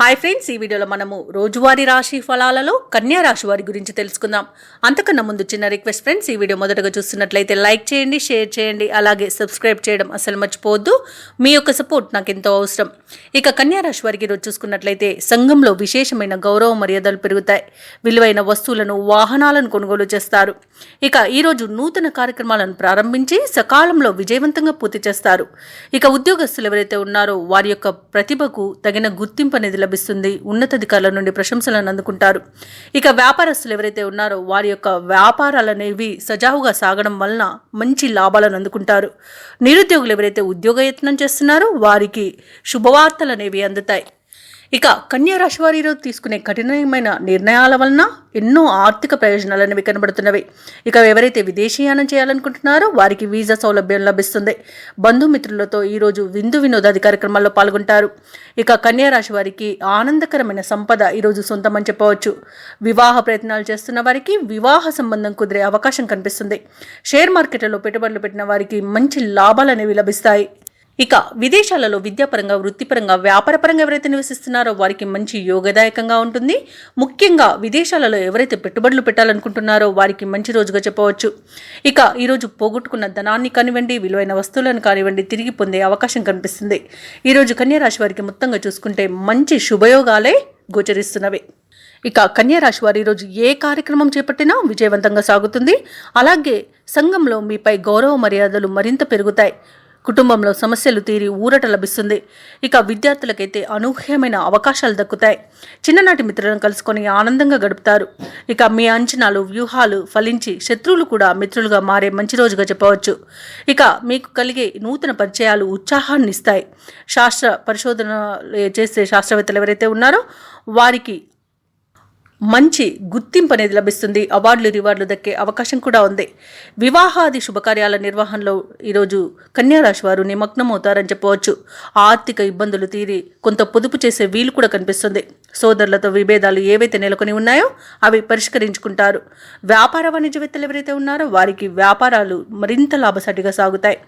Hi friends ఈ వీడియోలో మనము రోజువారీ రాశి ఫలాలలో కన్యా రాశి వారి గురించి తెలుసుకుందాం. అంతకన్నా ముందు చిన్న రిక్వెస్ట్ ఫ్రెండ్స్ ఈ వీడియో మొదటగా చూస్తున్నట్లయితే లైక్ చేయండి షేర్ చేయండి అలాగే సబ్స్క్రైబ్ చేయడం అసలు మర్చిపోవద్దు. మీ యొక్క సపోర్ట్ నాకు ఎంతో అవసరం. ఇక కన్యా రాశి వారికి ఈరోజు చూసుకున్నట్లయితే సంఘంలో విశేషమైన గౌరవ మర్యాదలు పెరుగుతాయి. విలువైన వస్తువులను వాహనాలను కొనుగోలు చేస్తారు. ఇక ఈరోజు నూతన కార్యక్రమాలను ప్రారంభించి సకాలంలో విజయవంతంగా పూర్తి చేస్తారు. ఇక ఉద్యోగస్తులు ఎవరైతే ఉన్నారో వారి యొక్క ప్రతిభకు తగిన గుర్తింపు అనేది లభిస్తుంది ఉన్నతాధికారుల నుండి ప్రశంసలను అందుకుంటారు. ఇక వ్యాపారస్తులు ఎవరైతే ఉన్నారో వారి యొక్క వ్యాపారాలు అనేవి సజావుగా సాగడం వలన మంచి లాభాలను అందుకుంటారు. నిరుద్యోగులు ఎవరైతే ఉద్యోగ యత్నం చేస్తున్నారో వారికి శుభవార్తలు అనేవి అందుతాయి. ఇక కన్యా రాశి వారి ఈరోజు తీసుకునే కఠినమైన నిర్ణయాల వలన ఎన్నో ఆర్థిక ప్రయోజనాలు అనేవి కనబడుతున్నవి. ఇక ఎవరైతే విదేశీయానం చేయాలనుకుంటున్నారో వారికి వీసా సౌలభ్యం లభిస్తుంది. బంధుమిత్రులతో ఈరోజు విందు వినోదాది కార్యక్రమాల్లో పాల్గొంటారు. ఇక కన్యా రాశి వారికి ఆనందకరమైన సంపద ఈరోజు సొంతమని చెప్పవచ్చు. వివాహ ప్రయత్నాలు చేస్తున్న వారికి వివాహ సంబంధం కుదిరే అవకాశం కనిపిస్తుంది. షేర్ మార్కెట్లలో పెట్టుబడులు పెట్టిన వారికి మంచి లాభాలు అనేవి లభిస్తాయి. ఇక విదేశాలలో విద్యాపరంగా వృత్తిపరంగా వ్యాపారపరంగా ఎవరైతే నివసిస్తున్నారో వారికి మంచి యోగదాయకంగా ఉంటుంది. ముఖ్యంగా విదేశాలలో ఎవరైతే పెట్టుబడులు పెట్టాలనుకుంటున్నారో వారికి మంచి రోజుగా చెప్పవచ్చు. ఇక ఈరోజు పోగొట్టుకున్న ధనాన్ని కానివ్వండి విలువైన వస్తువులను కానివ్వండి తిరిగి పొందే అవకాశం కనిపిస్తుంది. ఈరోజు కన్యారాశి వారికి మొత్తంగా చూసుకుంటే మంచి శుభయోగాలే గోచరిస్తున్నవి. ఇక కన్యారాశి వారు ఈరోజు ఏ కార్యక్రమం చేపట్టినా విజయవంతంగా సాగుతుంది. అలాగే సంఘంలో మీపై గౌరవ మర్యాదలు మరింత పెరుగుతాయి. కుటుంబంలో సమస్యలు తీరి ఊరట లభిస్తుంది. ఇక విద్యార్థులకైతే అనూహ్యమైన అవకాశాలు దక్కుతాయి. చిన్ననాటి మిత్రులను కలుసుకొని ఆనందంగా గడుపుతారు. ఇక మీ అంచనాలు వ్యూహాలు ఫలించి శత్రువులు కూడా మిత్రులుగా మారే మంచి రోజుగా చెప్పవచ్చు. ఇక మీకు కలిగే నూతన పరిచయాలు ఉత్సాహాన్ని ఇస్తాయి శాస్త్ర పరిశోధన చేసే శాస్త్రవేత్తలు ఎవరైతే ఉన్నారో వారికి మంచి గుర్తింపు అనేది లభిస్తుంది. అవార్డులు రివార్డులు దక్కే అవకాశం కూడా ఉంది. వివాహాది శుభకార్యాల నిర్వహణలో ఈరోజు కన్యారాశి వారు నిమగ్నమవుతారని చెప్పవచ్చు. ఆర్థిక ఇబ్బందులు తీరి కొంత పొదుపు చేసే వీలు కూడా కనిపిస్తుంది. సోదరులతో విభేదాలు ఏవైతే నెలకొని ఉన్నాయో అవి పరిష్కరించుకుంటారు. వ్యాపార వాణిజ్యవేత్తలు ఎవరైతే ఉన్నారో వారికి వ్యాపారాలు మరింత లాభసాటిగా సాగుతాయి.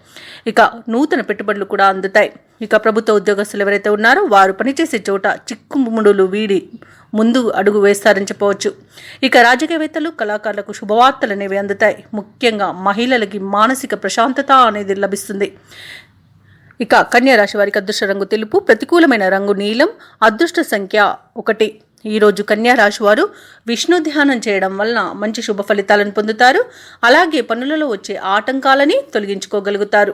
ఇక నూతన పెట్టుబడులు కూడా అందుతాయి. ఇక ప్రభుత్వ ఉద్యోగస్తులు ఎవరైతే ఉన్నారో వారు పనిచేసే చోట చిక్కుముడులు వీడి ముందు అడుగు వేస్తారని చెప్పవచ్చు. ఇక రాజకీయవేత్తలు కళాకారులకు శుభవార్తలు అనేవి అందుతాయి. ముఖ్యంగా మహిళలకి మానసిక ప్రశాంతత అనేది లభిస్తుంది. ఇక కన్యా రాశి వారికి అదృష్ట రంగు తెలుపు ప్రతికూలమైన రంగు నీలం అదృష్ట సంఖ్య ఒకటి. ఈరోజు కన్యా రాశి వారు విష్ణు ధ్యానం చేయడం వలన మంచి శుభ ఫలితాలను పొందుతారు. అలాగే పనులలో వచ్చే ఆటంకాలని తొలగించుకోగలుగుతారు.